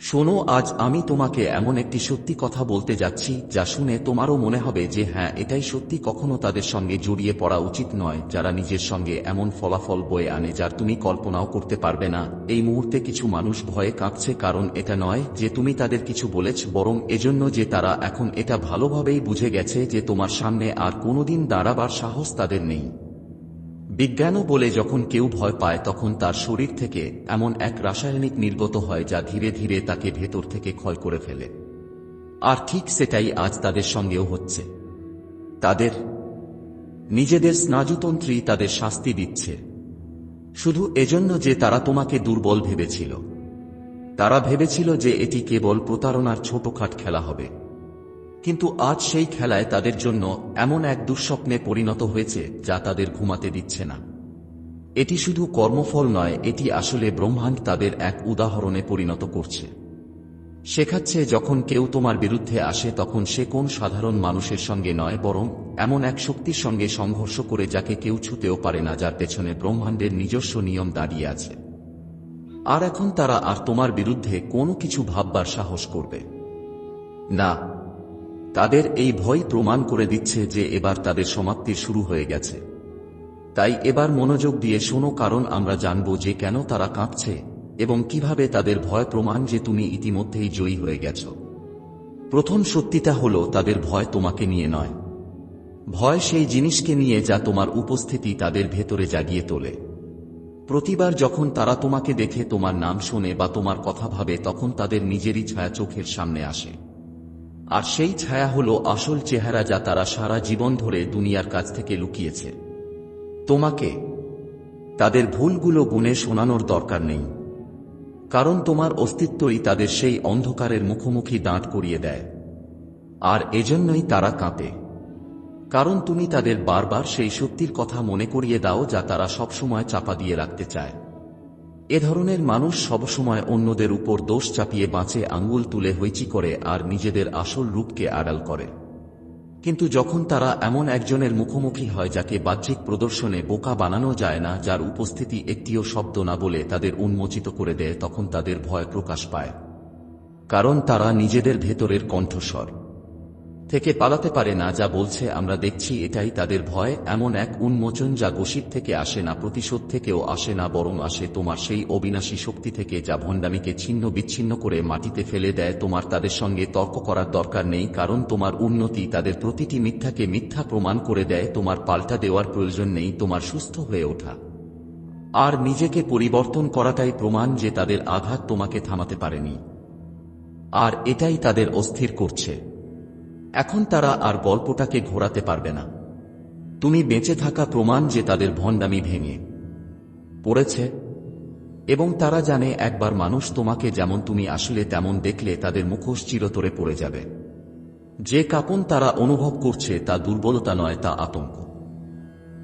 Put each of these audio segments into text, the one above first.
শোনো, আজ আমি তোমাকে এমন একটি সত্যি কথা বলতে যাচ্ছি, যা শুনে তোমারও মনে হবে যে হ্যাঁ এটাই সত্যি, কখনো তাদের সঙ্গে জড়িয়ে পড়া উচিত নয়, যারা নিজের সঙ্গে এমন ফলাফল বয়ে আনে যার তুমি কল্পনাও করতে পারবে না। এই মুহূর্তে কিছু মানুষ ভয়ে কাঁপছে, কারণ এটা নয় যে তুমি তাদের কিছু বলেছ, বরং এজন্য যে তারা এখন এটা ভালোভাবেই বুঝে গেছে যে তোমার সামনে আর কোনোদিন দাঁড়াবার সাহস তাদের নেই। বিজ্ঞানও বলে যখন কেউ ভয় পায় তখন তার শরীর থেকে এমন এক রাসায়নিক নির্গত হয় যা ধীরে ধীরে তাকে ভেতর থেকে ক্ষয় করে ফেলে। আর ঠিক সেটাই আজ তাদের সঙ্গেও হচ্ছে। তাদের, নিজেদের স্নায়ুতন্ত্রী তাদের শাস্তি দিচ্ছে। শুধু এজন্য যে তারা তোমাকে দুর্বল ভেবেছিল। তারা ভেবেছিল যে এটি কেবল প্রতারণার ছোটখাট খেলা হবে। কিন্তু আজ সেই খেলায় তাদের জন্য এমন এক দুঃস্বপ্নে পরিণত হয়েছে যা তাদের ঘুমাতে দিচ্ছে না। এটি শুধু কর্মফল নয়, এটি আসলে ব্রহ্মাণ্ড তাদের এক উদাহরণে পরিণত করছে। শেখাচ্ছে যখন কেউ তোমার বিরুদ্ধে আসে তখন সে কোন সাধারণ মানুষের সঙ্গে নয়, বরং এমন এক শক্তির সঙ্গে সংঘর্ষ করে যাকে কেউ ছুতেও পারে না, যার পেছনে ব্রহ্মাণ্ডের নিজস্ব নিয়ম দাঁড়িয়ে আছে। আর এখন তারা আর তোমার বিরুদ্ধে কোনো কিছু ভাববার সাহস করবে। না তাদের এই ভয় প্রমাণ করে দিচ্ছে যে এবার তাদের সমাপ্তি শুরু হয়ে গেছে। তাই এবার মনোযোগ দিয়ে শোনো, কারণ আমরা জানব যে কেন তারা কাঁপছে এবং কীভাবে তাদের ভয় প্রমাণ যে তুমি ইতিমধ্যেই জয়ী হয়ে গেছ। প্রথম সত্যিটা হল, তাদের ভয় তোমাকে নিয়ে নয়। ভয় সেই জিনিসকে নিয়ে যা তোমার উপস্থিতি তাদের ভেতরে জাগিয়ে তোলে। প্রতিবার যখন তারা তোমাকে দেখে তোমার নাম শোনে বা তোমার কথা ভাবে, তখন তাদের নিজেরই ছায়া চোখের সামনে আসে। আর সেই ছায়া হলো আসল চেহারা যা তারা সারা জীবন ধরে দুনিয়ার কাছ থেকে লুকিয়েছে। তোমাকে, তাদের ভুলগুলো গুণে শোনানোর দরকার নেই। কারণ তোমার অস্তিত্বই তাদের সেই অন্ধকারের মুখোমুখি দাঁড় করিয়ে দেয়। আর এজন্যই তারা কাঁপে। কারণ তুমি তাদের বারবার সেই সত্যির কথা মনে করিয়ে দাও যা তারা সবসময় চাপা দিয়ে রাখতে চায়। এ ধরনের মানুষ সবসময় অন্যদের উপর দোষ চাপিয়ে বাঁচে, আঙ্গুল তুলে হইচি করে আর নিজেদের আসল রূপকে আড়াল করে। কিন্তু যখন তারা এমন একজনের মুখোমুখি হয় যাকে বাহ্যিক প্রদর্শনে বোকা বানানো যায় না, যার উপস্থিতি একটিও শব্দ না বলে তাদের উন্মোচিত করে দেয়, তখন তাদের ভয় প্রকাশ পায়। কারণ তারা নিজেদের ভেতরের কণ্ঠস্বর। থেকে পালাতে পারে না, যা বলছে, আমরা দেখছি এটাই তাদের ভয়, এমন এক উন্মোচন যা গসিপ থেকে আসে না, প্রতিশোধ থেকেও আসে না, বরং আসে তোমার সেই অবিনাশী শক্তি থেকে যা ভণ্ডামিকে ছিন্ন বিচ্ছিন্ন করে মাটিতে ফেলে দেয়, তোমার তাদের সঙ্গে তর্ক করার দরকার নেই, কারণ তোমার উন্নতি তাদের প্রতিটি মিথ্যাকে মিথ্যা প্রমাণ করে দেয়, তোমার পাল্টা দেওয়ার প্রয়োজন নেই, তোমার সুস্থ হয়ে ওঠা। আর নিজেকে পরিবর্তন করাটাই প্রমাণ যে তাদের আঘাত তোমাকে থামাতে পারেনি। আর এটাই তাদের অস্থির করছে। এখন তারা আর গল্পটাকে ঘোরাতে পারবে না। তুমি বেঁচে থাকা প্রমাণ যে তাদের ভণ্ডামি ভেঙে পড়েছে, এবং তারা জানে একবার মানুষ তোমাকে যেমন তুমি আসলে তেমন দেখলে তাদের মুখোশ চিরতরে পড়ে যাবে। যে কাপন তারা অনুভব করছে তা দুর্বলতা নয়, তা আতঙ্ক।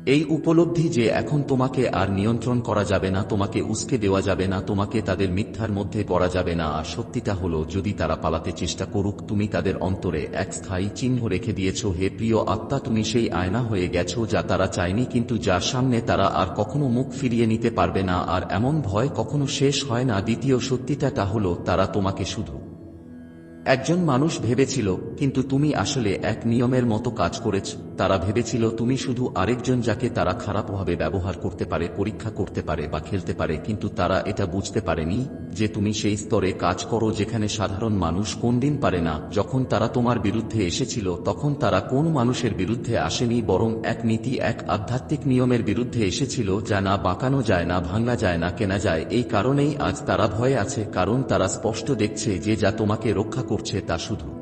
এই উপলব্ধি যে এখন তোমাকে আর নিয়ন্ত্রণ করা যাবে না, তোমাকে উস্কে দেওয়া যাবে না, তোমাকে তাদের মিথ্যার মধ্যে পড়া যাবে না। আর সত্যিটা হলো, যদি তারা পালাতে চেষ্টা করুক, তুমি তাদের অন্তরে এক স্থায়ী চিহ্ন রেখে দিয়েছ, হে প্রিয় আত্মা, তুমি সেই আয়না হয়ে গেছো যা তারা চায়নি, কিন্তু যার সামনে তারা আর কখনো মুখ ফিরিয়ে নিতে পারবে না। আর এমন ভয় কখনো শেষ হয় না। দ্বিতীয় সত্যিটা তা হলো, তারা তোমাকে শুধু একজন মানুষ ভেবেছিল, কিন্তু তুমি আসলে এক নিয়মের মতো কাজ করেছ। তারা ভেবেছিল, তুমি শুধু আরেকজন যাকে তারা খারাপভাবে ব্যবহার করতে পারে, পরীক্ষা করতে পারে বা খেলতে পারে, কিন্তু তারা এটা বুঝতে পারেনি যে তুমি সেই স্তরে কাজ করো যেখানে সাধারণ মানুষ কোন দিন পারে না। যখন তারা তোমার বিরুদ্ধে এসেছিল, তখন তারা কোন মানুষের বিরুদ্ধে আসেনি, বরং এক নীতি, এক আধ্যাত্মিক নিয়মের বিরুদ্ধে এসেছিল, যা না বাঁকানো যায়, না ভাঙা যায়, না কেনা যায়। এই কারণেই আজ তারা ভয়ে আছে, কারণ তারা স্পষ্ট দেখছে যে যা তোমাকে রক্ষা করছে তা শুধু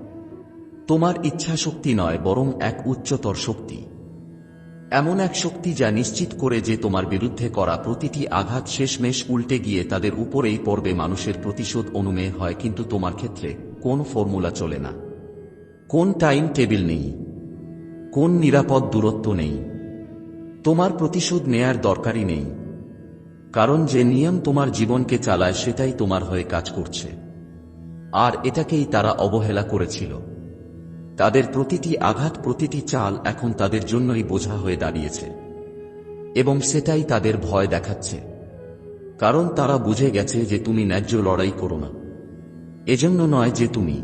তোমার ইচ্ছা শক্তি নয়, বরং এক উচ্চতর শক্তি। এমন এক শক্তি যা নিশ্চিত করে যে তোমার বিরুদ্ধে করা প্রতিটি আঘাত শেষমেশ উল্টে গিয়ে তাদের উপরেই পড়বে মানুষের প্রতিশোধ অনুমেয় হয়, কিন্তু তোমার ক্ষেত্রে কোন ফর্মুলা চলে না। কোন টাইম টেবিল নেই। কোন নিরাপদ দূরত্ব নেই। তোমার প্রতিশোধ নেয়ার দরকারই নেই। কারণ যে নিয়ম তোমার জীবনকে চালায়, সেটাই তোমার হয়ে কাজ করছে। আর এটাকেই তারা অবহেলা করেছিল। তাদের প্রতিটি আঘাত, প্রতিটি চাল এখন তাদের জন্যই বোঝা হয়ে দাঁড়িয়েছে। এবং সেটাই তাদের ভয় দেখাচ্ছে। কারণ তারা বুঝে গেছে যে তুমি ন্যায্য লড়াই করো না। এজন্য নয় যে তুমি।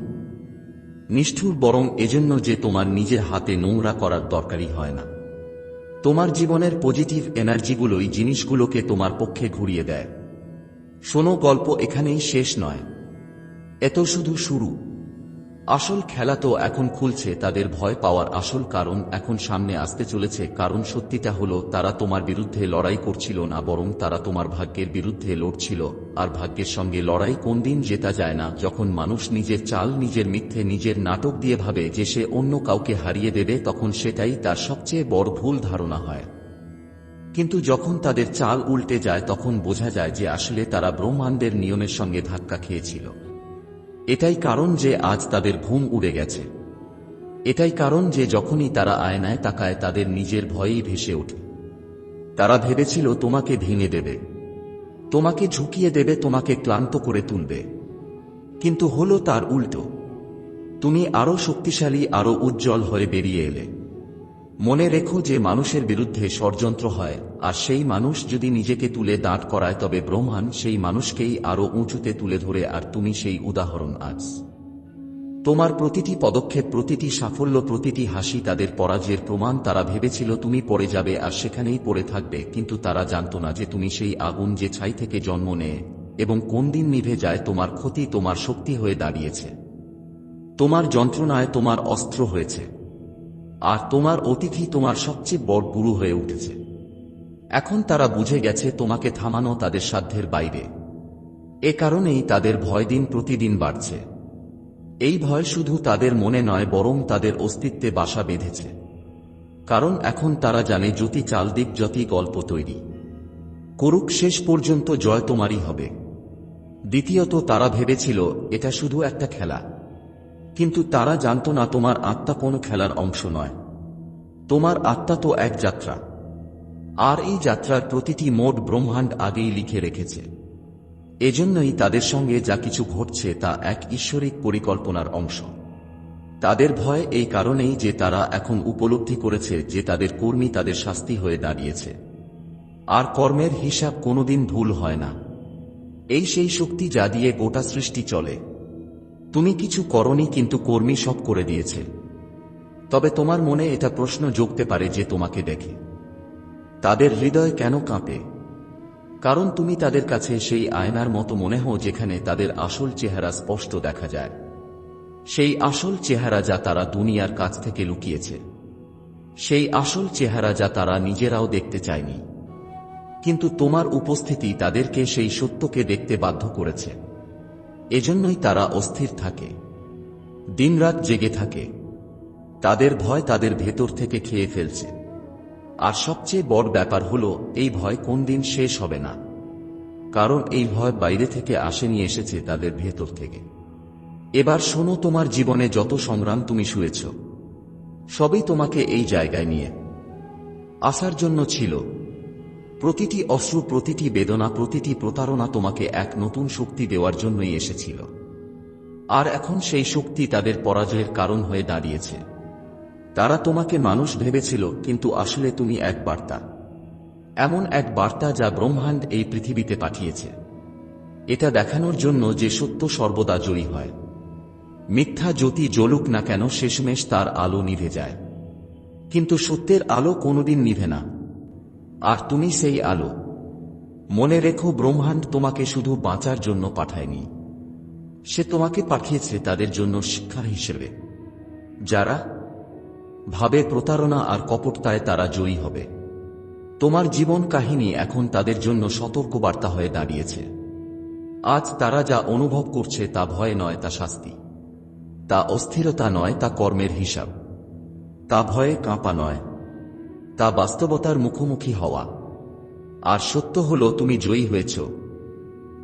নিষ্ঠুর বরং এজন্য যে তোমার নিজের হাতে নোংরা করার দরকারই হয় না। তোমার জীবনের পজিটিভ এনার্জিগুলোই জিনিসগুলোকে তোমার পক্ষে ঘুরিয়ে দেয়। শোনো, গল্প এখানেই শেষ নয়। এত শুধু শুরু। আসল খেলা তো এখন খুলছে, তাদের ভয় পাওয়ার আসল কারণ এখন সামনে আসতে চলেছে, কারণ সত্যিটা হলো, তারা তোমার বিরুদ্ধে লড়াই করছিল না, বরং তারা তোমার ভাগ্যের বিরুদ্ধে লড়ছিল। আর ভাগ্যের সঙ্গে লড়াই কোন দিন জেতা যায় না, যখন মানুষ নিজের চাল, নিজের মিথ্যে, নিজের নাটক দিয়ে ভাবে যে সে অন্য কাউকে হারিয়ে দেবে, তখন সেটাই তার সবচেয়ে বড় ভুল ধারণা হয়। কিন্তু যখন তাদের চাল উল্টে যায়, তখন বোঝা যায় যে আসলে তারা ব্রহ্মাণ্ডের নিয়মের সঙ্গে ধাক্কা খেয়েছিল। এটাই কারণ যে আজ তাদের ঘুম উড়ে গেছে। এটাই কারণ যে যখনই তারা আয়নায় তাকায় তাদের নিজের ভয়েই ভেসে ওঠে। তারা ভেবেছিল, তোমাকে ভেঙে দেবে। তোমাকে ঝুঁকিয়ে দেবে, তোমাকে ক্লান্ত করে তুলবে। কিন্তু হলো তার উল্টো। তুমি আরও শক্তিশালী, আরও উজ্জ্বল হয়ে বেরিয়ে এলে। মনে রেখো যে মানুষের বিরুদ্ধে ষড়যন্ত্র হয়, আর সেই মানুষ যদি নিজেকে তুলে দাঁড় করায় তবে ব্রহ্মাণ সেই মানুষকেই আরও উঁচুতে তুলে ধরে, আর তুমি সেই উদাহরণ আজ। তোমার প্রতিটি পদক্ষেপ, প্রতিটি সাফল্য, প্রতিটি হাসি তাদের পরাজয়ের প্রমাণ। তারা ভেবেছিল তুমি পড়ে যাবে আর সেখানেই পড়ে থাকবে, কিন্তু তারা জানত না যে তুমি সেই আগুন যে ছাই থেকে জন্ম নেয় এবং কোন দিন নিভে যায়, তোমার ক্ষতি তোমার শক্তি হয়ে দাঁড়িয়েছে। তোমার যন্ত্রণায় তোমার অস্ত্র হয়েছে। আর তোমার অতিথি তোমার সবচেয়ে বড় গুরু হয়ে উঠেছে। এখন তারা বুঝে গেছে তোমাকে থামানো তাদের সাধ্যের বাইরে। এ কারণেই তাদের ভয় দিন প্রতিদিন বাড়ছে। এই ভয় শুধু তাদের মনে নয়, বরং তাদের অস্তিত্বে বাসা বেঁধেছে। কারণ এখন তারা জানে জ্যোতি চালদিক যতি গল্প তৈরি। করুক, শেষ পর্যন্ত জয় তোমারই হবে। দ্বিতীয়ত তারা ভেবেছিল, এটা শুধু একটা খেলা। কিন্তু তারা জানত না তোমার আত্মা কোনো খেলার অংশ নয়। তোমার আত্মা তো এক যাত্রা। আর এই যাত্রার প্রতিটি মোট ব্রহ্মাণ্ড আগেই লিখে রেখেছে। এজন্যই তাদের সঙ্গে যা কিছু ঘটছে তা এক ঈশ্বরিক পরিকল্পনার অংশ। তাদের ভয় এই কারণেই যে তারা এখন উপলব্ধি করেছে যে তাদের কর্মী তাদের শাস্তি হয়ে দাঁড়িয়েছে। আর কর্মের হিসাব কোনোদিন ভুল হয় না। এই সেই শক্তি যা দিয়ে গোটা সৃষ্টি চলে। তুমি কিছু করনি কিন্তু কর্মী সব করে দিয়েছে। তবে তোমার মনে এটা প্রশ্ন যোগতে পারে যে তোমাকে দেখে। তাদের হৃদয় কেন কাঁপে? কারণ তুমি তাদের কাছে সেই আয়নার মতো মনে হও যেখানে তাদের আসল চেহারা স্পষ্ট দেখা যায়। সেই আসল চেহারা যা তারা দুনিয়ার কাছ থেকে লুকিয়েছে। সেই আসল চেহারা যা তারা নিজেরাও দেখতে চায়নি। কিন্তু তোমার উপস্থিতি তাদেরকে সেই সত্যকে দেখতে বাধ্য করেছে। এজন্যই তারা অস্থির থাকে। দিনরাত জেগে থাকে। তাদের ভয় তাদের ভেতর থেকে খেয়ে ফেলছে। আর সবচেয়ে বড় ব্যাপার হলো, এই ভয় কোন দিন শেষ হবে না। কারণ এই ভয় বাইরে থেকে আসেনি এসেছে তাদের ভেতর থেকে। এবার শোনো, তোমার জীবনে যত সংগ্রাম তুমি শুয়েছ, সবই তোমাকে এই জায়গায় নিয়ে। আসার জন্য ছিল। প্রতিটি অশ্রু, প্রতিটি বেদনা, প্রতিটি প্রতারণা তোমাকে এক নতুন শক্তি দেওয়ার জন্যই এসেছিল। আর এখন সেই শক্তি তাদের পরাজয়ের কারণ হয়ে দাঁড়িয়েছে। তারা তোমাকে মানুষ ভেবেছিল, কিন্তু আসলে তুমি এক বার্তা। এমন এক বার্তা যা ব্রহ্মাণ্ড এই পৃথিবীতে পাঠিয়েছে। এটা দেখানোর জন্য যে সত্য সর্বদা জয়ী হয়। মিথ্যা জ্যোতি জ্বলুক না কেন, শেষমেশ তার আলো নিভে যায়। কিন্তু সত্যের আলো কোনোদিন নিভে না। আর তুমি সেই আলো। মনে রেখো ব্রহ্মাণ্ড তোমাকে শুধু বাঁচার জন্য পাঠায়নি। সে তোমাকে পাঠিয়েছে তাদের জন্য শিক্ষা হিসেবে। যারা ভাবে প্রতারণা আর কপটতায় তারা জয়ী হবে। তোমার জীবন কাহিনী এখন তাদের জন্য সতর্কবার্তা হয়ে দাঁড়িয়েছে। আজ তারা যা অনুভব করছে তা ভয় নয়, তা শাস্তি। তা অস্থিরতা নয়, তা কর্মের হিসাব। তা ভয়ে কাঁপা নয়। তা বাস্তবতার মুখোমুখি হওয়া। আর সত্য হল তুমি জয়ী হয়েছ।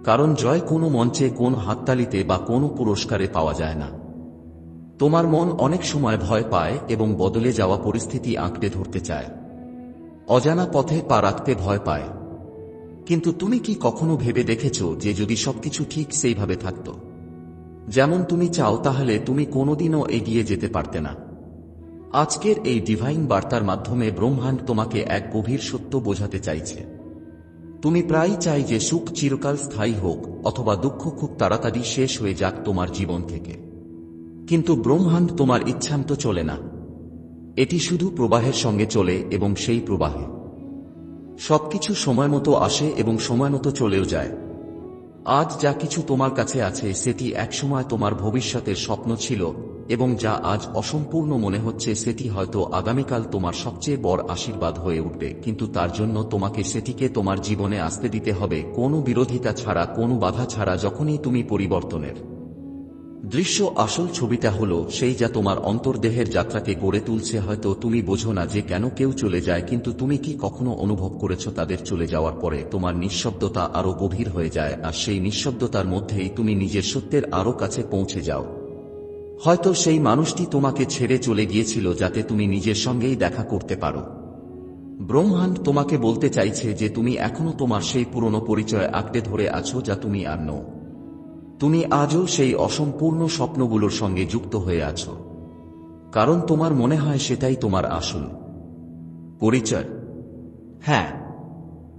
কারণ জয় কোনো মঞ্চে, কোন হাততালিতে বা কোনো পুরস্কারে পাওয়া যায় না। তোমার মন অনেক সময় ভয় পায় এবং বদলে যাওয়া পরিস্থিতি আঁকড়ে ধরতে চায়। অজানা পথে পা রাখতে ভয় পায়। কিন্তু তুমি কি কখনো ভেবে দেখেছ যে যদি সবকিছু ঠিক সেইভাবে থাকত? যেমন তুমি চাও তাহলে তুমি কোনোদিনও এগিয়ে যেতে পারতে না। আজকের এই ডিভাইন বার্তার মাধ্যমে ব্রহ্মাণ্ড তোমাকে এক গভীর সত্য বোঝাতে চাইছে। তুমি প্রায় চাই যে সুখ চিরকাল স্থায়ী হোক অথবা দুঃখ খুব তাড়াতাড়ি শেষ হয়ে যাক তোমার জীবন থেকে। কিন্তু ব্রহ্মাণ্ড তোমার ইচ্ছান্ত চলে না। এটি শুধু প্রবাহের সঙ্গে চলে এবং সেই প্রবাহে। সবকিছু সময় মতো আসে এবং সময় মতো চলেও যায়। আজ যা কিছু তোমার কাছে আছে সেটি একসময় তোমার ভবিষ্যতের স্বপ্ন ছিল এবং যা আজ অসম্পূর্ণ মনে হচ্ছে সেটি হয়তো আগামীকাল তোমার সবচেয়ে বড় আশীর্বাদ হয়ে উঠবে। কিন্তু তার জন্য তোমাকে সেটিকে তোমার জীবনে আসতে দিতে হবে। কোনো বিরোধিতা ছাড়া, কোনো বাধা ছাড়া যখনই তুমি পরিবর্তনের দৃশ্য আসল ছবিটা হলো সেই যা তোমার অন্তর্দেহের যাত্রাকে গড়ে তুলছে। হয়তো তুমি বোঝো না যে কেন কেউ চলে যায়, কিন্তু তুমি কি কখনো অনুভব করেছ তাদের চলে যাওয়ার পরে? তোমার নিঃশব্দতা আরও গভীর হয়ে যায়, আর সেই নিঃশব্দতার মধ্যেই তুমি নিজের সত্যের আরও কাছে পৌঁছে যাও। হয়তো সেই মানুষটি তোমাকে ছেড়ে চলে গিয়েছিল যাতে তুমি নিজের সঙ্গেই দেখা করতে পারো। ব্রহ্মাণ্ড তোমাকে বলতে চাইছে যে তুমি এখনও তোমার সেই পুরনো পরিচয় আঁকড়ে ধরে আছো যা তুমি আর নও। তুমি আজও সেই অসম্পূর্ণ স্বপ্নগুলোর সঙ্গে যুক্ত হয়ে আছো। কারণ তোমার মনে হয় সেটাই তোমার আসল পরিচয়। হ্যাঁ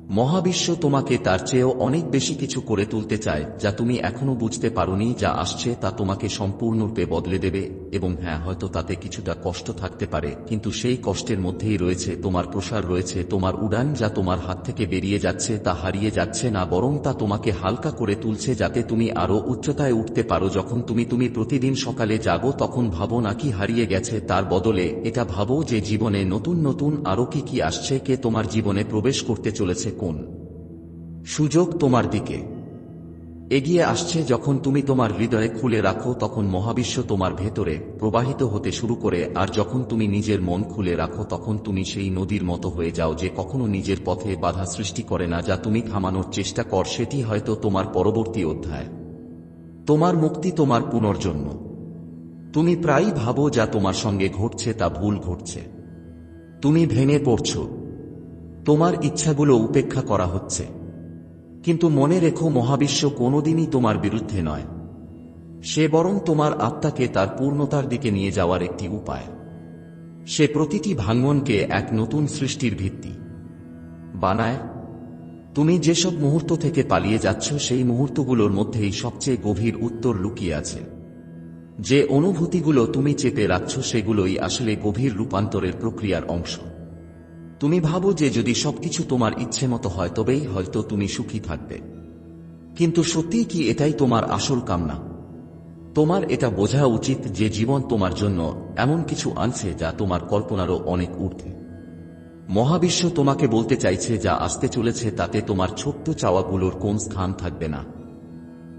মহাবিশ্ব তোমাকে তার চেয়েও অনেক বেশি কিছু করে তুলতে চায়, যা তুমি এখনও বুঝতে পারোনি যা আসছে তা তোমাকে সম্পূর্ণরূপে বদলে দেবে। এবং হ্যাঁ হয়তো তাতে কিছুটা কষ্ট থাকতে পারে, কিন্তু সেই কষ্টের মধ্যেই রয়েছে, তোমার প্রসার রয়েছে, তোমার উড়ান যা তোমার হাত থেকে বেরিয়ে যাচ্ছে তা হারিয়ে যাচ্ছে না, বরং তা তোমাকে হালকা করে তুলছে যাতে তুমি আরও উচ্চতায় উঠতে পারো, যখন তুমি তুমি প্রতিদিন সকালে জাগো তখন ভাবো নাকি হারিয়ে গেছে, তার বদলে এটা ভাবো যে জীবনে নতুন নতুন আরও কি কি আসছে, কে তোমার জীবনে প্রবেশ করতে চলেছে, কোন সুযোগ তোমার দিকে। এগিয়ে আসছে যখন তুমি তোমার হৃদয়ে খুলে রাখো, তখন মহাবিশ্ব তোমার ভেতরে প্রবাহিত হতে শুরু করে, আর যখন তুমি নিজের মন খুলে রাখো, তখন তুমি সেই নদীর মতো হয়ে যাও যে কখনো নিজের পথে বাধা সৃষ্টি করে না, যা তুমি থামানোর চেষ্টা কর, সেটি হয়তো তোমার পরবর্তী অধ্যায়। তোমার মুক্তি তোমার পুনর্জন্ম। তুমি প্রায়ই ভাবো যা তোমার সঙ্গে ঘটছে, তা ভুল ঘটছে। তুমি ভেঙে পড়ছো। তোমার ইচ্ছাগুলো উপেক্ষা করা হচ্ছে। কিন্তু মনে রেখো, মহাবিশ্ব কোনোদিনই তোমার বিরুদ্ধে নয়। সে বরং তোমার আত্মাকে তার পূর্ণতার দিকে নিয়ে যাওয়ার একটি উপায়। সে প্রতিটি ভাঙ্গনকে এক নতুন সৃষ্টির ভিত্তি। বানায়, তুমি যেসব মুহূর্ত থেকে পালিয়ে যাচ্ছ, সেই মুহূর্তগুলোর মধ্যেই সবচেয়ে গভীর উত্তর লুকিয়ে আছে। যে অনুভূতিগুলো তুমি চেপে রাখছ, সেগুলোই আসলে গভীর রূপান্তরের প্রক্রিয়ার অংশ। তুমি ভাবো যে যদি সবকিছু তোমার ইচ্ছে মতো হয়, তবেই হয়তো তুমি সুখী থাকবে। কিন্তু সত্যিই কি এটাই তোমার আসল কামনা? তোমার এটা বোঝা উচিত যে জীবন তোমার জন্য এমন কিছু আনছে যা তোমার কল্পনারও অনেক ঊর্ধ্বে। মহাবিশ্ব তোমাকে বলতে চাইছে যা আসতে চলেছে তাতে তোমার ছোট্ট চাওয়াগুলোর কোন স্থান থাকবে না।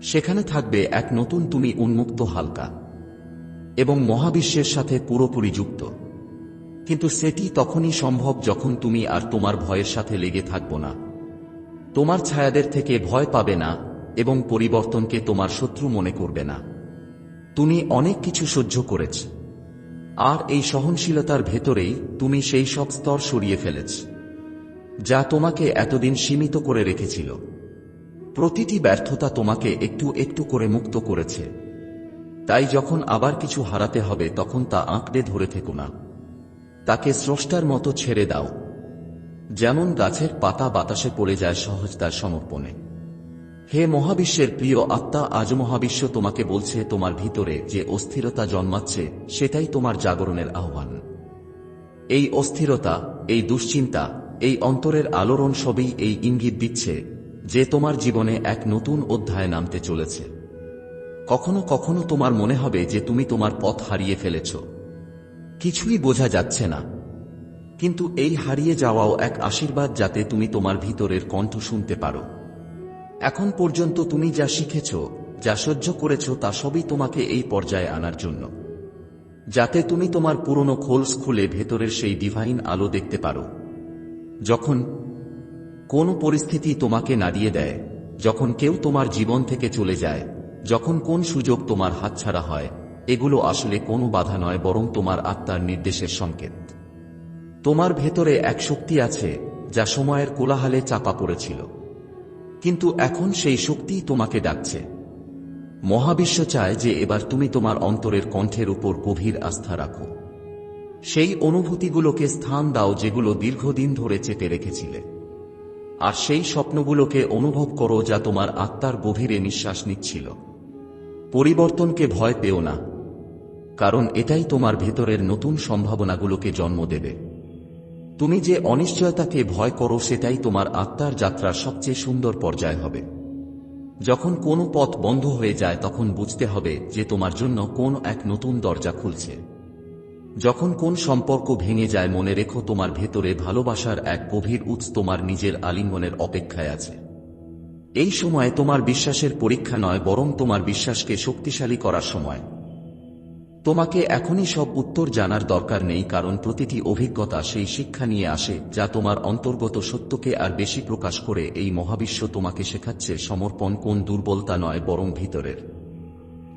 সেখানে থাকবে এক নতুন তুমি উন্মুক্ত হালকা। এবং মহাবিশ্বের সাথে পুরোপুরি যুক্ত। কিন্তু সেটি তখনই সম্ভব যখন তুমি আর তোমার ভয়ের সাথে লেগে থাকব না। তোমার ছায়াদের থেকে ভয় পাবে না এবং পরিবর্তনকে তোমার শত্রু মনে করবে না। তুমি অনেক কিছু সহ্য করেছ। আর এই সহনশীলতার ভেতরেই তুমি সেই সব স্তর সরিয়ে ফেলেছ, যা তোমাকে এতদিন সীমিত করে রেখেছিল। প্রতিটি ব্যর্থতা তোমাকে একটু একটু করে মুক্ত করেছে। তাই যখন আবার কিছু হারাতে হবে, তখন তা আঁকড়ে ধরে থেকো না। তাকে স্রষ্টার মতো ছেড়ে দাও। যেমন গাছের পাতা বাতাসে পড়ে যায় সহজতার সমর্পণে। হে মহাবিশ্বের প্রিয় আত্মা, আজ মহাবিশ্ব তোমাকে বলছে তোমার ভিতরে যে অস্থিরতা জন্মাচ্ছে, সেটাই তোমার জাগরণের আহ্বান। এই অস্থিরতা, এই দুশ্চিন্তা, এই অন্তরের আলোড়ন সবই এই ইঙ্গিত দিচ্ছে যে তোমার জীবনে এক নতুন অধ্যায় নামতে চলেছে। কখনো কখনো তোমার মনে হবে যে তুমি তোমার পথ হারিয়ে ফেলেছ। কিছুই বোঝা যাচ্ছে না। কিন্তু এই হারিয়ে যাওয়াও এক আশীর্বাদ যাতে তুমি তোমার ভিতরের কণ্ঠ শুনতে পারো। এখন পর্যন্ত তুমি যা শিখেছ, যা সহ্য করেছ, তা সবই তোমাকে এই পর্যায়ে আনার জন্য। যাতে তুমি তোমার পুরনো খোলস খুলে ভেতরের সেই ডিভাইন আলো দেখতে পারো। যখন কোন পরিস্থিতি তোমাকে নাড়িয়ে দেয়, যখন কেউ তোমার জীবন থেকে চলে যায়, যখন কোন সুযোগ তোমার হাতছাড়া হয় এগুলো আসলে কোনো বাধা নয়, বরং তোমার আত্মার নির্দেশের সংকেত। তোমার ভেতরে এক শক্তি আছে, যা সময়ের কোলাহালে চাপা পড়েছিল। কিন্তু এখন সেই শক্তি তোমাকে ডাকছে। মহাবিশ্ব চায় যে এবার তুমি তোমার অন্তরের কণ্ঠের উপর গভীর আস্থা রাখো। সেই অনুভূতিগুলোকে স্থান দাও যেগুলো দীর্ঘদিন ধরে চেপে রেখেছিলে। আর সেই স্বপ্নগুলোকে অনুভব করো যা তোমার আত্মার গভীরে নিঃশ্বাস নিচ্ছিল। পরিবর্তনকে ভয় পেও না। কারণ এটাই তোমার ভেতরের নতুন সম্ভাবনাগুলোকে জন্ম দেবে। তুমি যে অনিশ্চয়তাকে ভয় করো সেটাই তোমার আত্মার যাত্রার সবচেয়ে সুন্দর পর্যায় হবে। যখন কোনো পথ বন্ধ হয়ে যায় তখন বুঝতে হবে যে তোমার জন্য কোন এক নতুন দরজা খুলছে। যখন কোন সম্পর্ক ভেঙে যায় মনে রেখো তোমার ভেতরে ভালোবাসার এক গভীর উৎস তোমার নিজের আলিঙ্গনের অপেক্ষায় আছে। এই সময় তোমার বিশ্বাসের পরীক্ষা নয় বরং তোমার বিশ্বাসকে শক্তিশালী করার সময়। তোমাকে এখনই সব উত্তর জানার দরকার নেই, কারণ প্রতিটি অভিজ্ঞতা সেই শিক্ষা নিয়ে আসে, যা তোমার অন্তর্গত সত্যকে আর বেশি প্রকাশ করে। এই মহাবিশ্ব তোমাকে শেখাচ্ছে সমর্পণ কোন দুর্বলতা নয়, বরং ভিতরের।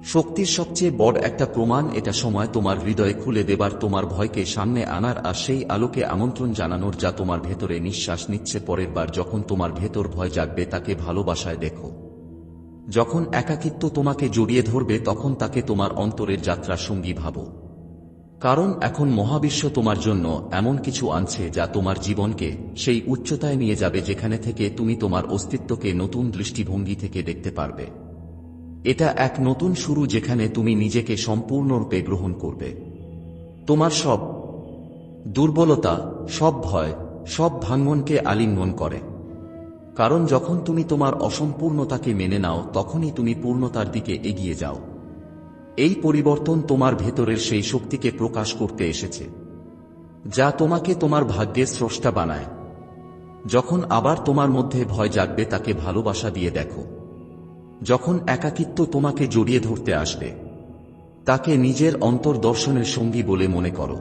শক্তির সবচেয়ে বড় একটা প্রমাণ এটা সময় তোমার হৃদয়ে খুলে দেবার, তোমার ভয়কে সামনে আনার আর সেই আলোকে আমন্ত্রণ জানানোর, যা তোমার ভেতরে নিঃশ্বাস নিচ্ছে পরের বার, যখন তোমার ভেতর ভয় জাগবে, তাকে ভালোবাসায় দেখো। যখন একাকিত্ব তোমাকে জড়িয়ে ধরবে, তখন তাকে তোমার অন্তরের যাত্রার সঙ্গী ভাবো। কারণ এখন মহাবিশ্ব তোমার জন্য এমন কিছু আনছে যা তোমার জীবনকে সেই উচ্চতায় নিয়ে যাবে যেখানে থেকে তুমি তোমার অস্তিত্বকে নতুন দৃষ্টিভঙ্গি থেকে দেখতে পারবে। এটা এক নতুন শুরু যেখানে তুমি নিজেকে সম্পূর্ণরূপে গ্রহণ করবে। তোমার সব দুর্বলতা, সব ভয়, সব ভাঙ্গনকে আলিঙ্গন করে। কারণ যখন তুমি তোমার অসম্পূর্ণতাকে মেনে নাও, তখনই তুমি পূর্ণতার দিকে এগিয়ে যাও। এই পরিবর্তন তোমার ভেতরের সেই শক্তিকে প্রকাশ করতে এসেছে, যা তোমাকে তোমার ভাগ্যের স্রষ্টা বানায়। যখন আবার তোমার মধ্যে ভয় জাগবে, তাকে ভালোবাসা দিয়ে দেখো। যখন একাকিত্ব তোমাকে জড়িয়ে ধরতে আসবে, তাকে নিজের অন্তর্দর্শনের সঙ্গী বলে মনে করো।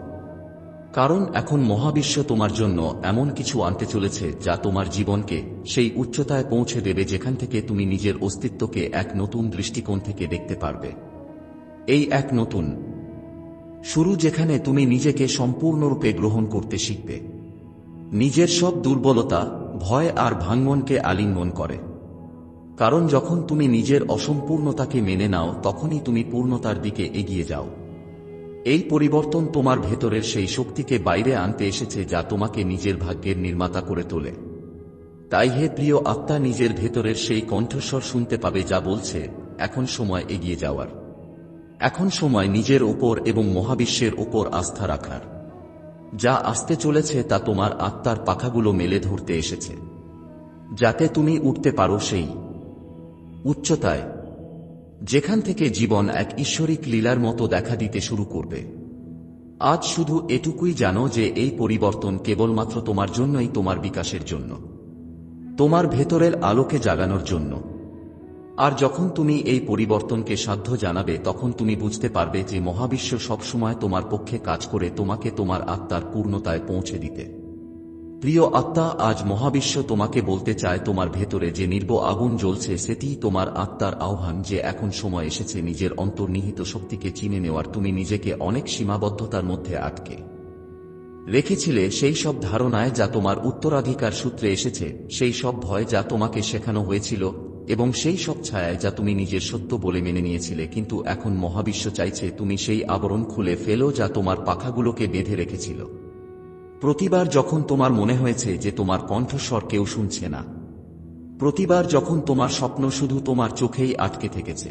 কারণ এখন মহাবিশ্ব তোমার জন্য এমন কিছু আনতে চলেছে যা তোমার জীবনকে সেই উচ্চতায় পৌঁছে দেবে যেখান থেকে তুমি নিজের অস্তিত্বকে এক নতুন দৃষ্টিকোণ থেকে দেখতে পারবে। এই এক নতুন। শুরু যেখানে তুমি নিজেকে সম্পূর্ণরূপে গ্রহণ করতে শিখবে। নিজের সব দুর্বলতা, ভয় আর ভাঙ্গনকে আলিঙ্গন করে। কারণ যখন তুমি নিজের অসম্পূর্ণতাকে মেনে নাও, তখনই তুমি পূর্ণতার দিকে এগিয়ে যাও। এই পরিবর্তন তোমার ভেতরের সেই শক্তিকে বাইরে আনতে এসেছে যা তোমাকে নিজের ভাগ্যের নির্মাতা করে তোলে। তাই হে প্রিয় আত্মা, নিজের ভেতরের সেই কণ্ঠস্বর শুনতে পাবে যা বলছে, এখন সময় এগিয়ে যাওয়ার। এখন সময় নিজের ওপর এবং মহাবিশ্বের ওপর আস্থা রাখার। যা আসতে চলেছে তা তোমার আত্মার পাখাগুলো মেলে ধরতে এসেছে। যাতে তুমি উঠতে পারো সেই উচ্চতায় যেখান থেকে জীবন এক ঈশ্বরিক লীলার মতো দেখা দিতে শুরু করবে। আজ শুধু এটুকুই জানো যে এই পরিবর্তন কেবলমাত্র তোমার জন্যই তোমার বিকাশের জন্য। তোমার ভেতরের আলোকে জাগানোর জন্য। আর যখন তুমি এই পরিবর্তনকে সাধ্য জানাবে, তখন তুমি বুঝতে পারবে যে মহাবিশ্ব সবসময় তোমার পক্ষে কাজ করে তোমাকে তোমার আত্মার পূর্ণতায় পৌঁছে দিতে। প্রিয় আত্মা, আজ মহাবিশ্ব তোমাকে বলতে চায়, তোমার ভেতরে যে নির্ব আগুন জ্বলছে, সেটি তোমার আত্মার আহ্বান যে এখন সময় এসেছে, নিজের অন্তর্নিহিত শক্তিকে চিনে নেওয়ার, তুমি নিজেকে অনেক সীমাবদ্ধতার মধ্যে আটকে রেখেছিলে সেই সব ধারণায় যা তোমার উত্তরাধিকার সূত্রে এসেছে, সেই সব ভয় যা তোমাকে শেখানো হয়েছিল, এবং সেই সব ছায়ায় যা তুমি নিজের সত্য বলে মেনে নিয়েছিলে, কিন্তু এখন মহাবিশ্ব চাইছে তুমি সেই আবরণ খুলে ফেলো যা তোমার পাখাগুলোকে বেঁধে রেখেছিল। প্রতিবার যখন তোমার মনে হয়েছে যে তোমার কণ্ঠস্বর কেউ শুনছে না, প্রতিবার যখন তোমার স্বপ্ন শুধু তোমার চোখেই আটকে থেকেছে,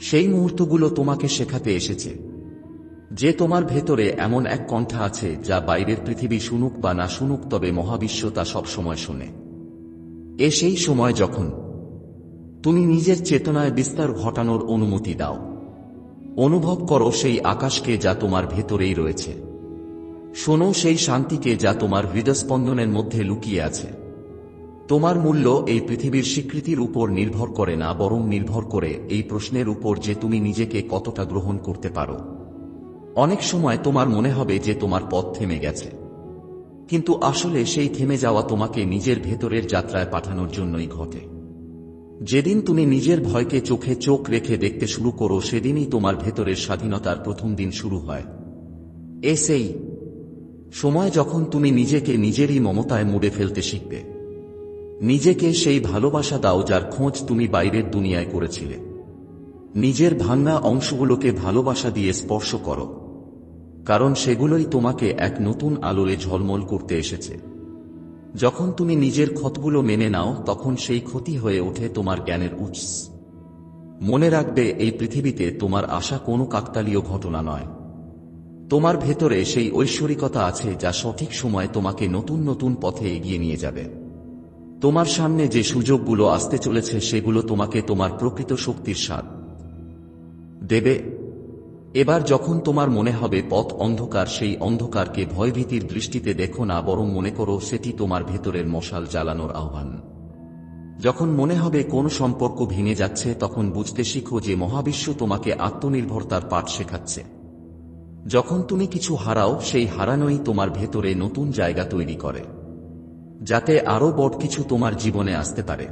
সেই মুহূর্তগুলো তোমাকে শেখাতে এসেছে যে তোমার ভেতরে এমন এক কণ্ঠা আছে যা বাইরের পৃথিবী শুনুক বা না শুনুক, তবে মহাবিশ্ব তা সবসময় শুনে। এ সেই সময় যখন তুমি নিজের চেতনায় বিস্তার ঘটানোর অনুমতি দাও, অনুভব করো সেই আকাশকে যা তোমার ভেতরেই রয়েছে। শোনো সেই শান্তিকে যা তোমার হৃদস্পন্দনের মধ্যে লুকিয়ে আছে। তোমার মূল্য এই পৃথিবীর স্বীকৃতির উপর নির্ভর করে না, বরং নির্ভর করে এই প্রশ্নের উপর যে তুমি নিজেকে কতটা গ্রহণ করতে পারো। অনেক সময় তোমার মনে হবে যে তোমার পথ থেমে গেছে। কিন্তু আসলে সেই থেমে যাওয়া তোমাকে নিজের ভেতরের যাত্রায় পাঠানোর জন্যই ঘটে। যেদিন তুমি নিজের ভয়কে চোখে চোখ রেখে দেখতে শুরু করো, সেদিনই তোমার ভেতরের স্বাধীনতার প্রথম দিন শুরু হয়। এ সেই সময় যখন তুমি নিজেকে নিজেরই মমতায় মুড়ে ফেলতে শিখবে। নিজেকে সেই ভালোবাসা দাও যার খোঁজ তুমি বাইরের দুনিয়ায় করেছিলে। নিজের ভাঙ্গা অংশগুলোকে ভালোবাসা দিয়ে স্পর্শ করো, কারণ সেগুলোই তোমাকে এক নতুন আলোরে ঝলমল করতে এসেছে। যখন তুমি নিজের ক্ষতগুলো মেনে নাও, তখন সেই ক্ষতি হয়ে ওঠে তোমার জ্ঞানের উৎস। মনে রাখবে, এই পৃথিবীতে তোমার আশা কোনো কাকতালীয় ঘটনা নয়। তোমার ভেতরে সেই ঐশ্বরিকতা আছে যা সঠিক সময়ে তোমাকে নতুন নতুন পথে এগিয়ে নিয়ে যাবে। তোমার সামনে যে সুযোগগুলো আসতে চলেছে, সেগুলো তোমাকে তোমার প্রকৃত শক্তির স্বাদ। দেবে, এবার যখন তোমার মনে হবে পথ অন্ধকার, সেই অন্ধকারকে ভয়ভীতির দৃষ্টিতে দেখো না, বরং মনে করো সেটি তোমার ভেতরের মশাল জ্বালানোর আহ্বান। যখন মনে হবে কোন সম্পর্ক ভেঙে যাচ্ছে, তখন বুঝতে শিখো যে মহাবিশ্ব তোমাকে আত্মনির্ভরতার পাঠ শেখাচ্ছে। যখন তুমি কিছু হারাও, সেই হারানোই তোমার ভেতরে নতুন জায়গা তৈরি করে, যাতে আরও বড় কিছু তোমার জীবনে আসতে পারে।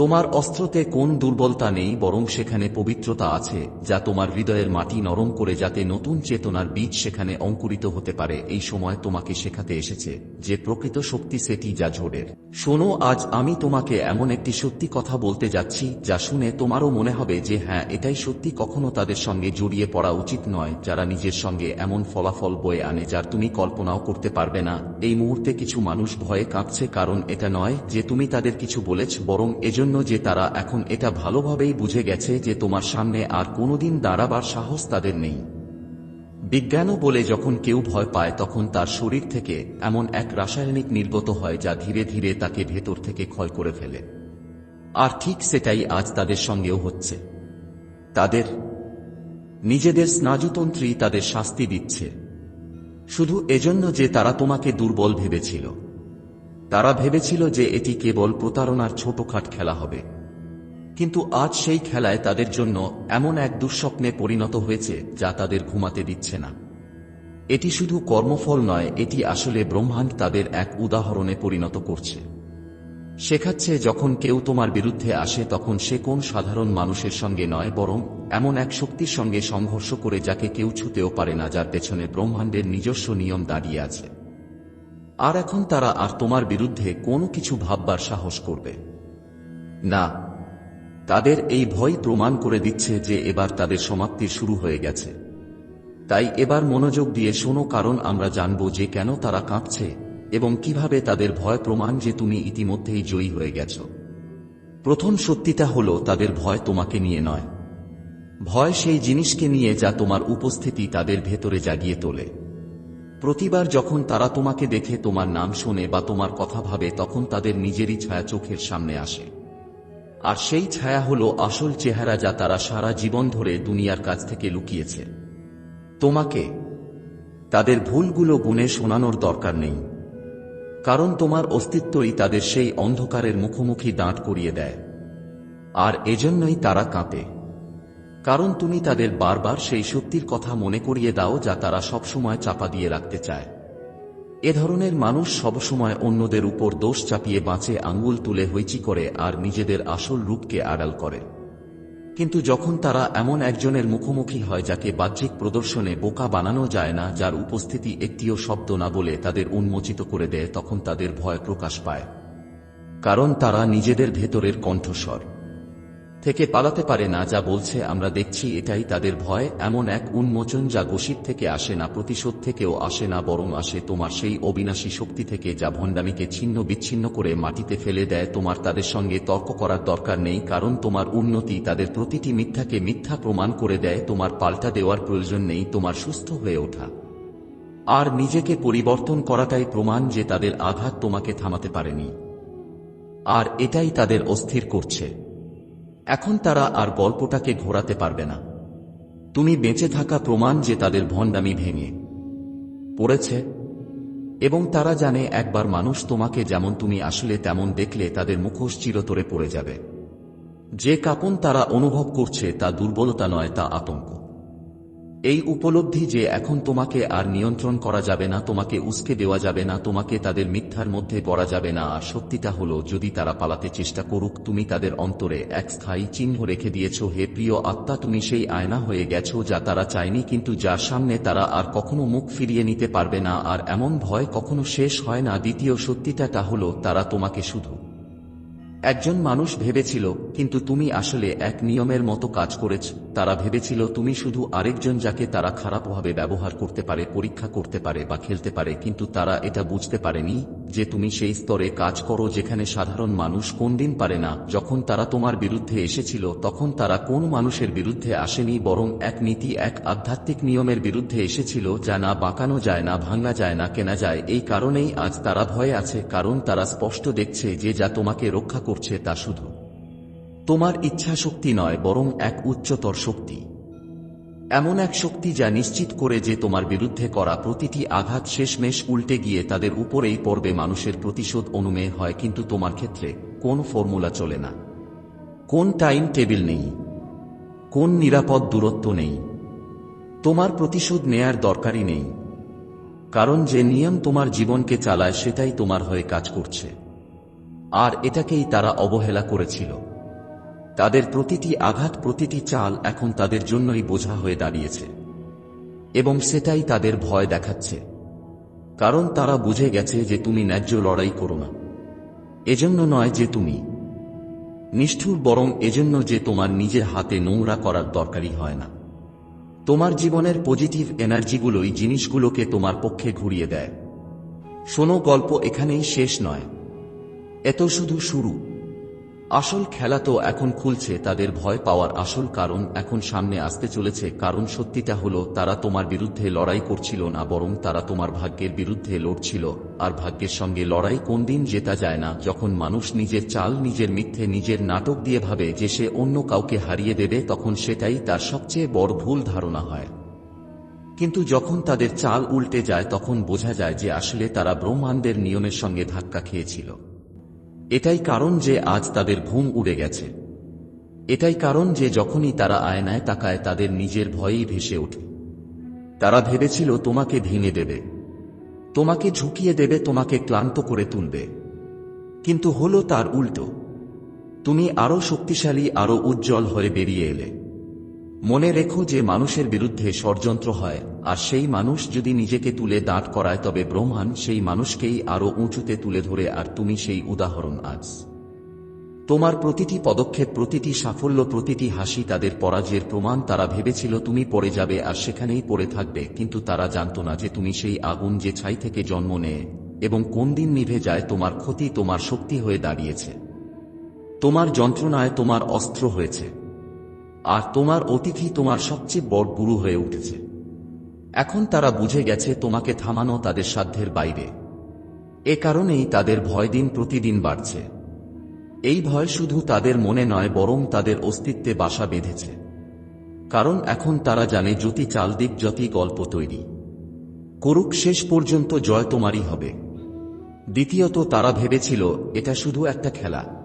তোমার অস্ত্রতে কোন দুর্বলতা নেই, বরং সেখানে পবিত্রতা আছে, যা তোমার হৃদয়ের মাটি নরম করে যাতে নতুন চেতনার বীজ সেখানে অঙ্কুরিত হতে পারে, এই সময় তোমাকে শেখাতে এসেছে, যে প্রকৃত শক্তি সেটি যা ঝোড়ের শোনো, আজ আমি তোমাকে এমন একটি সত্যি কথা বলতে যাচ্ছি, যা শুনে তোমারও মনে হবে যে হ্যাঁ এটাই সত্যি, কখনো তাদের সঙ্গে জড়িয়ে পড়া উচিত নয়, যারা নিজের সঙ্গে এমন ফলাফল বয়ে আনে, যার তুমি কল্পনাও করতে পারবে না। এই মুহূর্তে কিছু মানুষ ভয়ে কাঁপছে, কারণ এটা নয় যে তুমি তাদের কিছু বলেছ, বরং এজন্য যে তারা এখন এটা ভালোভাবেই বুঝে গেছে যে তোমার সামনে আর কোনোদিন দাঁড়াবার সাহস তাদের নেই। বিজ্ঞানও বলে যখন কেউ ভয় পায় তখন তার শরীর থেকে এমন এক রাসায়নিক নির্গত হয় যা ধীরে ধীরে তাকে ভেতর থেকে ক্ষয় করে ফেলে। আর ঠিক সেটাই আজ তাদের সঙ্গেও হচ্ছে। তাদের, নিজেদের স্নায়ুতন্ত্রী তাদের শাস্তি দিচ্ছে। শুধু এজন্য যে তারা তোমাকে দুর্বল ভেবেছিল। তারা ভেবেছিল যে এটি কেবল প্রতারণার ছোটখাট খেলা হবে। কিন্তু আজ সেই খেলায় তাদের জন্য এমন এক দুঃস্বপ্নে পরিণত হয়েছে যা তাদের ঘুমাতে দিচ্ছে না। এটি শুধু কর্মফল নয়, এটি আসলে ব্রহ্মাণ্ড তাদের এক উদাহরণে পরিণত করছে। শেখাচ্ছে, যখন কেউ তোমার বিরুদ্ধে আসে, তখন সে কোন সাধারণ মানুষের সঙ্গে নয়, বরং এমন এক শক্তির সঙ্গে সংঘর্ষ করে যাকে কেউ ছুতেও পারে না, যার পেছনে ব্রহ্মাণ্ডের নিজস্ব নিয়ম দাঁড়িয়ে আছে। আর এখন তারা আর তোমার বিরুদ্ধে কোনো কিছু ভাববার সাহস করবে। না, তাদের এই ভয় প্রমাণ করে দিচ্ছে যে এবার তাদের সমাপ্তি শুরু হয়ে গেছে। তাই এবার মনোযোগ দিয়ে শোনো কারণ আমরা জানব যে কেন তারা কাঁপছে এবং কীভাবে তাদের ভয় প্রমাণ যে তুমি ইতিমধ্যেই জয়ী হয়ে গেছ। প্রথম সত্যিটা হলো, তাদের ভয় তোমাকে নিয়ে নয়। ভয় সেই জিনিসকে নিয়ে যা তোমার উপস্থিতি তাদের ভেতরে জাগিয়ে তোলে। প্রতিবার যখন তারা তোমাকে দেখে তোমার নাম শোনে বা তোমার কথা ভাবে, তখন তাদের নিজেরই ছায়া চোখের সামনে আসে। আর সেই ছায়া হলো আসল চেহারা যা তারা সারা জীবন ধরে দুনিয়ার কাছ থেকে লুকিয়েছে। তোমাকে, তাদের ভুলগুলো গুণে শোনানোর দরকার নেই। কারণ তোমার অস্তিত্বই তাদের সেই অন্ধকারের মুখোমুখি দাঁড় করিয়ে দেয়। আর এজন্যই তারা কাঁপে। কারণ তুমি তাদের বারবার সেই সত্যির কথা মনে করিয়ে দাও যা তারা সবসময় চাপা দিয়ে রাখতে চায়। এ ধরনের মানুষ সবসময় অন্যদের উপর দোষ চাপিয়ে বাঁচে, আঙ্গুল তুলে হইচি করে আর নিজেদের আসল রূপকে আড়াল করে। কিন্তু যখন তারা এমন একজনের মুখোমুখি হয় যাকে বাহ্যিক প্রদর্শনে বোকা বানানো যায় না, যার উপস্থিতি একটিও শব্দ না বলে তাদের উন্মোচিত করে দেয়, তখন তাদের ভয় প্রকাশ পায়। কারণ তারা নিজেদের ভেতরের কণ্ঠস্বর। থেকে পালাতে পারে না, যা বলছে, আমরা দেখছি এটাই তাদের ভয়, এমন এক উন্মোচন যা গসিপ থেকে আসে না, প্রতিশোধ থেকেও আসে না, বরং আসে তোমার সেই অবিনাশী শক্তি থেকে, যা ভণ্ডামিকে ছিন্ন বিচ্ছিন্ন করে মাটিতে ফেলে দেয়, তোমার তাদের সঙ্গে তর্ক করার দরকার নেই, কারণ তোমার উন্নতি তাদের প্রতিটি মিথ্যাকে মিথ্যা প্রমাণ করে দেয়, তোমার পাল্টা দেওয়ার প্রয়োজন নেই, তোমার সুস্থ হয়ে ওঠা। আর নিজেকে পরিবর্তন করাটাই প্রমাণ যে তাদের আঘাত তোমাকে থামাতে পারেনি। আর এটাই তাদের অস্থির করছে। এখন তারা আর গল্পটাকে ঘোরাতে পারবে না। তুমি বেঁচে থাকা প্রমাণ যে তাদের ভণ্ডামি ভেঙে পড়েছে, এবং তারা জানে একবার মানুষ তোমাকে যেমন তুমি আসলে তেমন দেখলে তাদের মুখোশ চিরতরে পড়ে যাবে। যে কাপন তারা অনুভব করছে তা দুর্বলতা নয়, তা আতঙ্ক। এই উপলব্ধি যে এখন তোমাকে আর নিয়ন্ত্রণ করা যাবে না, তোমাকে উস্কে দেওয়া যাবে না, তোমাকে তাদের মিথ্যার মধ্যে পড়া যাবে না। আর সত্যিটা হলো, যদি তারা পালাতে চেষ্টা করুক, তুমি তাদের অন্তরে এক স্থায়ী চিহ্ন রেখে দিয়েছ, হে প্রিয় আত্মা, তুমি সেই আয়না হয়ে গেছো যা তারা চায়নি, কিন্তু যার সামনে তারা আর কখনো মুখ ফিরিয়ে নিতে পারবে না। আর এমন ভয় কখনো শেষ হয় না। দ্বিতীয় সত্যিটা হলো, তারা তোমাকে শুধু একজন মানুষ ভেবেছিল, কিন্তু তুমি আসলে এক নিয়মের মতো কাজ করেছ। তারা ভেবেছিল, তুমি শুধু আরেকজন যাকে তারা খারাপভাবে ব্যবহার করতে পারে, পরীক্ষা করতে পারে বা খেলতে পারে, কিন্তু তারা এটা বুঝতে পারেনি। যে তুমি সেই স্তরে কাজ করো যেখানে সাধারণ মানুষ কোনদিন পারে না। যখন তারা তোমার বিরুদ্ধে এসেছিল, তখন তারা কোন মানুষের বিরুদ্ধে আসেনি, বরং এক নীতি, এক আধ্যাত্মিক নিয়মের বিরুদ্ধে এসেছিল, যা না বাঁকানো যায়, না ভাঙ্গা যায়, না কেনা যায়। এই কারণেই আজ তারা ভয়ে আছে, কারণ তারা স্পষ্ট দেখছে যে যা তোমাকে রক্ষা করছে তা শুধু তোমার ইচ্ছা শক্তি নয়, বরং এক উচ্চতর শক্তি। এমন এক শক্তি যা নিশ্চিত করে যে তোমার বিরুদ্ধে করা প্রতিটি আঘাত শেষমেশ উল্টে গিয়ে তাদের উপরেই পড়বে মানুষের প্রতিশোধ অনুমেয় হয়, কিন্তু তোমার ক্ষেত্রে কোন ফর্মুলা চলে না। কোন টাইম টেবিল নেই। কোন নিরাপদ দূরত্ব নেই। তোমার প্রতিশোধ নেয়ার দরকারই নেই। কারণ যে নিয়ম তোমার জীবনকে চালায়, সেটাই তোমার হয়ে কাজ করছে। আর এটাকেই তারা অবহেলা করেছিল। তাদের প্রতিটি আঘাত, প্রতিটি চাল এখন তাদের জন্যই বোঝা হয়ে দাঁড়িয়েছে। এবং সেটাই তাদের ভয় দেখাচ্ছে। কারণ তারা বুঝে গেছে যে তুমি ন্যায্য লড়াই করো না। এজন্য নয় যে তুমি নিষ্ঠুর, বরং এজন্য যে তোমার নিজের হাতে নোংরা করার দরকারই হয় না। তোমার জীবনের পজিটিভ এনার্জিগুলোই জিনিসগুলোকে তোমার পক্ষে ঘুরিয়ে দেয়। শোনো, গল্প এখানেই শেষ নয়। এত শুধু শুরু। আসল খেলা তো এখন খুলছে, তাদের ভয় পাওয়ার আসল কারণ এখন সামনে আসতে চলেছে, কারণ সত্যিটা হলো তারা তোমার বিরুদ্ধে লড়াই করছিল না, বরং তারা তোমার ভাগ্যের বিরুদ্ধে লড়ছিল। আর ভাগ্যের সঙ্গে লড়াই কোন দিন জেতা যায় না, যখন মানুষ নিজের চাল নিজের মিথ্যে নিজের নাটক দিয়ে ভাবে যে সে অন্য কাউকে হারিয়ে দেবে, তখন সেটাই তার সবচেয়ে বড় ভুল ধারণা হয়। কিন্তু যখন তাদের চাল উল্টে যায়, তখন বোঝা যায় যে আসলে তারা ব্রহ্মাণ্ডের নিয়মের সঙ্গে ধাক্কা খেয়েছিল। এটাই কারণ যে আজ তাদের ঘুম উড়ে গেছে। এটাই কারণ যে যখনই তারা আয়নায় তাকায় তাদের নিজের ভয়েই ভেসে ওঠে। তারা ভেবেছিল, তোমাকে ভেঙে দেবে। তোমাকে ঝুঁকিয়ে দেবে, তোমাকে ক্লান্ত করে তুলবে। কিন্তু হলো তার উল্টো। তুমি আরও শক্তিশালী, আরও উজ্জ্বল হয়ে বেরিয়ে এলে। মনে রেখো যে মানুষের বিরুদ্ধে ষড়যন্ত্র হয়, আর সেই মানুষ যদি নিজেকে তুলে দাঁড় করায় তবে ব্রহ্মাণ সেই মানুষকেই আরও উঁচুতে তুলে ধরে, আর তুমি সেই উদাহরণ আজ। তোমার প্রতিটি পদক্ষেপ, প্রতিটি সাফল্য, প্রতিটি হাসি তাদের পরাজয়ের প্রমাণ। তারা ভেবেছিল তুমি পড়ে যাবে আর সেখানেই পড়ে থাকবে, কিন্তু তারা জানত না যে তুমি সেই আগুন যে ছাই থেকে জন্ম নেয় এবং কোন দিন নিভে যায়, তোমার ক্ষতি তোমার শক্তি হয়ে দাঁড়িয়েছে। তোমার যন্ত্রণায় তোমার অস্ত্র হয়েছে। আর তোমার অতিথি তোমার সবচেয়ে বড় গুরু হয়ে উঠেছে। এখন তারা বুঝে গেছে তোমাকে থামানো তাদের সাধ্যের বাইরে। এ কারণেই তাদের ভয় দিন প্রতিদিন বাড়ছে। এই ভয় শুধু তাদের মনে নয়, বরং তাদের অস্তিত্বে বাসা বেঁধেছে। কারণ এখন তারা জানে জ্যোতি চাল দিক যতি গল্প তৈরি। করুক শেষ পর্যন্ত জয় তোমারই হবে। দ্বিতীয়ত তারা ভেবেছিল, এটা শুধু একটা খেলা।